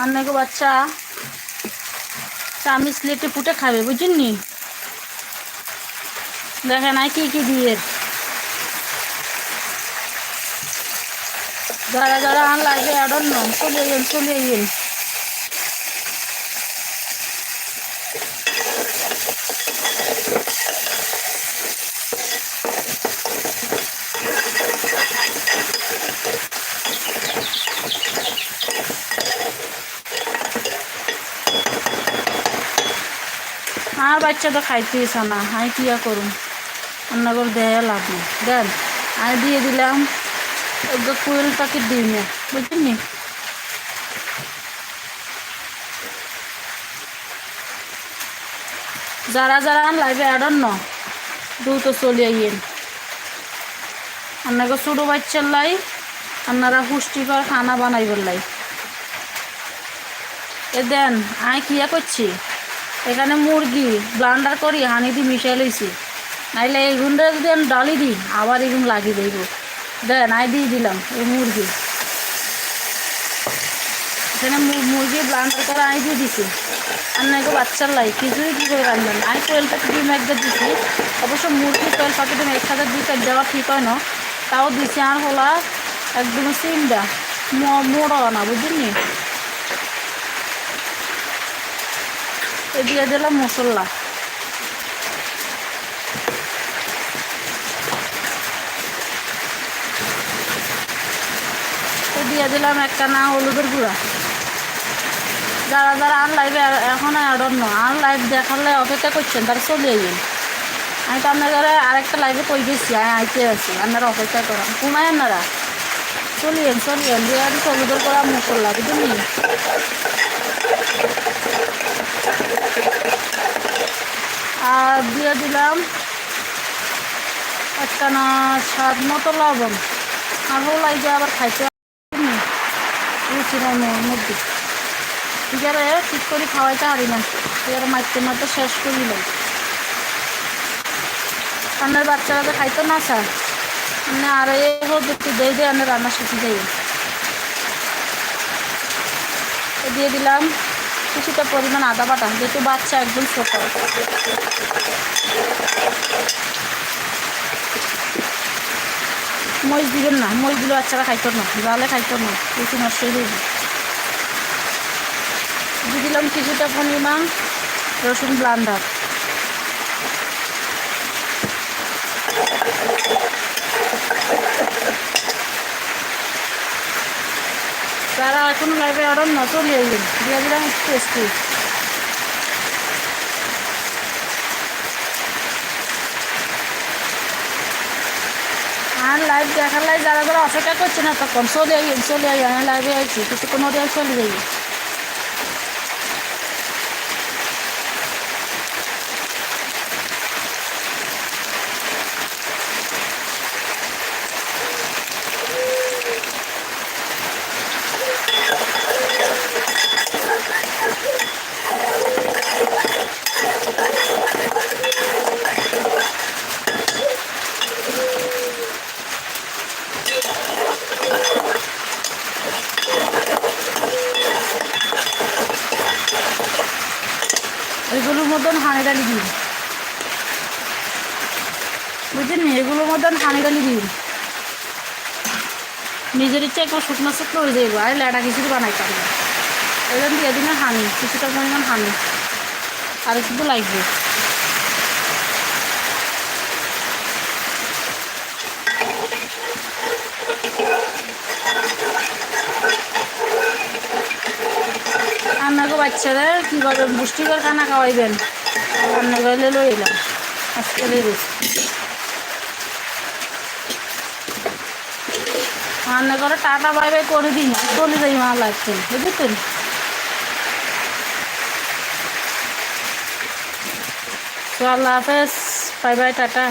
আর নাকি বাচ্চা চামি স্লেটে পুটে খাবে বুঝিনি দেখেন আর কি কি দিয়ে। যারা যারা লাগে নন চলে গেন চলে গেন আর বাচ্চা তো খাইতে ইচ্ছা না আমি কি আর করুন রান্না করে দেয় লাভ নেই। দেন, আমি দিয়ে দিলাম কুয়েল প্যাকেট দিই না বুঝছেন নি? যারা যারা লাইভে অ্যাডন ন দ্রুত চলে আইয়েন। আপনাকে ছোটো বাচ্চার লাই আপনারা পুষ্টিকর খানা বানাইবার লাই। এ দেন, আমি কিয়া করছি? এখানে মুরগি ব্লান্ডার করি, হানি দি মিশাই লইছি। নাইলে এগুনটা যদি আমি ডালি দিই, আবার এগুন লাগিয়ে দেব দেন আই দিয়ে দিলাম, এই মুরগি। এখানে মুরগি ব্লান্ডার করে আই দিয়ে দিছি। আর নাকি বাচ্চার লাই, কিছুই কী করে রাখবেন আমি কোয়েল প্যাকেট ডিম একবার দিছি। অবশ্য মুরগি কোয়েল প্যাকেট ডিম একসাথে দুইটা দেওয়া ঠিক হয় না। তাও দিছি আর হলা একদম সিমটা মোড়া না, বুঝলি এ দিয়ে দিলাম মশলা। দিয়ে দিলাম একটা না হলুদের গুঁড়া। যারা যারা আন লাইভে এখন ন আন লাইভ দেখালে অপেক্ষা করছেন তারা চলে যাবেন আমি তো আপনারা আরেকটা লাইভে কই গেছি, আমি আইতে আছি, আপনারা অপেক্ষা করেন। ঘুমায় আপনারা। চলিয়েন চলিয়েন, দিয়ে হলুদের গুঁড়া মশলা বুঝলি আর দিয়ে দিলাম একটা না স্বাদ মতো লবণ। আর হলাই যে আবার খাইতে মধ্যে ঠিক করে খাওয়াইতে পারি না। এবারে মারতে মারতে শেষ করিলাম আপনার বাচ্চারা তো খাইতো না স্যার মানে আর এ দিয়ে দিয়ে আমি রান্না শিখে যাই দিয়ে দিলাম কিছুটা পরিমাণ আদা বাটা, যেহেতু বাচ্চা একদম ছোট। মরিচ দিবেন না মরিচ দিলে বাচ্চারা খাইত না জালে খাইত না কিছু নষ্ট হয়ে দিলাম কিছুটা পরিমাণ রসুন ব্লান্ডার। তারা এখন লাগবে আরও নতুন গেল দিয়ে দিলাম টেস্টি আর লাইভ দেখার লাই যারা যারা অপেক্ষা করছে না, তখন চলে চলে আই লাইভে আইছি কিছু কোনো চলে যাই এগুলোর মতন হাঁড়ি ডালি দিন। বুঝছেন এগুলোর মতন হাঁড়ি ডালি দিন। নিজের ইচ্ছে একবার শুকনো শুকনো হয়ে যাইব। আর ল্যাটা খিচুড়ি বানাই পারব এই জন্য দিয়ে দিন হানি। কিছুটা পরিমাণ হানি। আর কিন্তু লাগবে। বাচ্চাদের কীভাবে পুষ্টিকর খানা খাওয়াইবেন। রান্না করলে লই এলাম। আজকে রান্না করে টাটা, বাই বাই করে দিই চলে যাই মা লাগছে, বুঝেছেন? তো আল্লাহ হাফেজ, বাই বাই, টাটা।